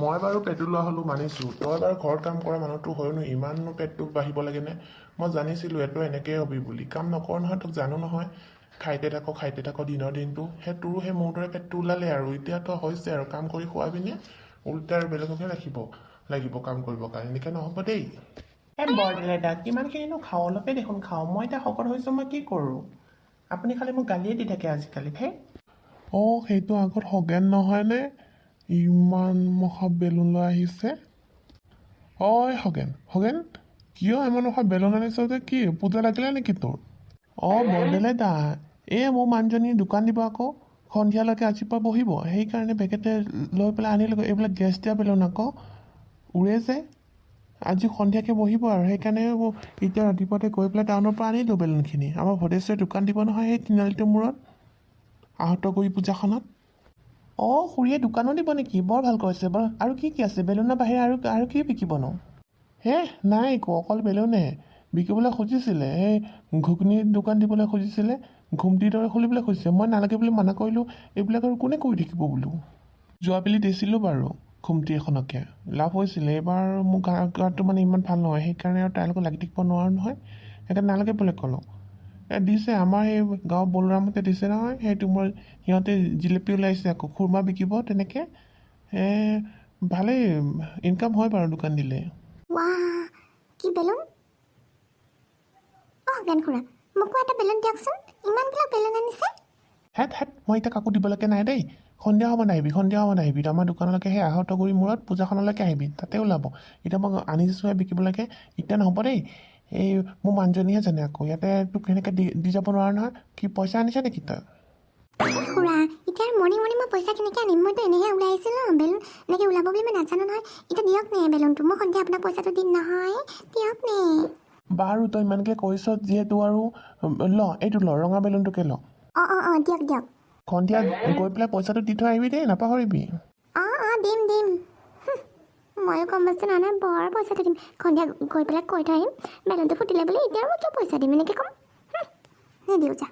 মই বাৰু পেটটো লোৱা হ'লো মানিছোঁ। তই বাৰু ঘৰত কাম কৰা মানুহটো হয়নো ইমাননো পেটটো বাঢ়িব লাগেনে মই জানিছিলোঁ এইটো এনেকেই হবি বুলি। কাম নকৰ নহয় তোক জানো নহয়। খাইতে থাক খাইতে থাক দিনৰ দিনটো। সেই তোৰো সেই মোৰ দৰে পেটটো ওলালে আৰু। এতিয়া তই হৈছে আৰু কাম কৰি খোৱাবিনে উল্টা আৰু বেলেগকহে ৰাখিব লাগিব কাম কৰিবৰ কাৰণে। এনেকৈ নহ'ব দেই। এই বৰদেউতা কিমানখিনিনো খাওঁ? অলপে দেখোন খাওঁ। মই এতিয়া শকত হৈছোঁ মই কি কৰোঁ? আপুনি খালি মোক গালিয়ে দি থাকে আজিকালি হে? অঁ সেইটো আগত সগেন নহয়নে ইমান মহা বেলুন লৈ আহিছে। ঐ সগেন সগেন কিয় ইমান মহা বেলুন আনিছ যে কি পূজা লাগিলে নেকি তোৰ? অঁ বৰদেলে দা এই মোৰ মানুহজনী দোকান দিব আকৌ সন্ধিয়ালৈকে আজিৰ পৰা বহিব সেইকাৰণে পেকেটে লৈ পেলাই আনিলোঁ এইবিলাক গেছ দিয়া বেলুন আকৌ উৰে যে। আজি সন্ধিয়াকৈ বহিব আৰু সেইকাৰণে এতিয়া ৰাতিপুৱাতে গৈ পেলাই টাউনৰ পৰা আনিলোঁ বেলুনখিনি। আমাৰ ভদেশ্বৰে দোকান দিব নহয় সেই তিনিআলিটোৰ মূৰত আহত কৰি পূজাখনত। অঁ খুৰীয়ে দোকানো দিব নেকি? বৰ ভাল কৰিছে বাৰু। আৰু কি কি আছে? বেলুনৰ বাহিৰে আৰু আৰু কি বিকিবনো? হে নাই একো অকল বেলুনে বিকিবলৈ খুজিছিলে এই ঘুগুনি দোকান দিবলৈ খুজিছিলে ঘুমটিৰ দৰে খুলিবলৈ খুজিছে। মই নালাগে বুলি মানা কৰিলোঁ এইবিলাক আৰু কোনে কৰি থাকিব বোলো? যোৱাবেলি দিছিলোঁ বাৰু ঘুমটি এখনকে। লাভ হৈছিলে এইবাৰ মোৰ গা গাটো মানে ইমান ভাল নহয় সেইকাৰণে আৰু তাইৰ লগত লাগি থাকিব নোৱাৰোঁ নহয়। সেইকাৰণে নালাগে বুলি ক'লোঁ। দিছে। আমাৰ সেই গাঁৱৰ বলোৰামতে দিছে নহয়। সেইটো মই সিহঁতে জিলেপি ওলাইছে আকৌ। খুৰমা বিকিব তেনেকৈ। ভালেই। ইনকাম হয় বাৰু দোকান দিলে। ৱা কি বেলুন? অঁ জ্ঞান খুৰা মোকো এটা বেলুন দিয়কচোন। ইমানবিলাক বেলুন আনিছে? হেট হেট মই এতিয়া কাকো দিবলৈকে নাই দেই। সন্ধিয়া সময়ত আহিবি সন্ধিয়া সময়ত আহিবি। আমাৰ দোকানলৈকে সেই আহত গুৰি মূৰত পূজাখনলৈকে আহিবি। তাতে ওলাব। এতিয়া মই আনিছোঁহে বিকিবলৈকে এতিয়া নহ'ব দেই। এই মোৰ মানুহজনীহে জানে আকৌ ইয়াতে তোক সেনেকৈ দি দি যাব নোৱাৰা নহয় কি পইচা আনিছে নেকি তই এই খুৰা এতিয়া আৰু মৰ্ণিং মৰ্ণিং মই পইচা কেনেকৈ আনিম মইতো এনেহে ওলাই আহিছিলোঁ ন বেলুন এনেকৈ ওলাব বুলি মই নাজানো নহয় এতিয়া দিয়ক নে বেলুনটো মই সন্ধিয়া আপোনাক পইচাটো দিম নহয় দিয়ক নে বাৰু তই ইমানকৈ কৈছ যিহেতু আৰু ল এইটো ল ৰঙা বেলুনটোকে ল অঁ অঁ অঁ দিয়ক দিয়ক সন্ধিয়া গৈ পেলাই পইচাটো দি থৈ আহিবি দেই নাপাহৰিবি অঁ অঁ দিম দিম ময়ো কম বস্তু নহয় বৰ পইচাটো দিম। সন্ধিয়া গৈ পেলাই কৈ থৈ আহিম। বেলুনটো ফুটিলে বুলি এতিয়া মই কিয় পইচা দিম এনেকৈ ক'ম? নিদিওঁ যা।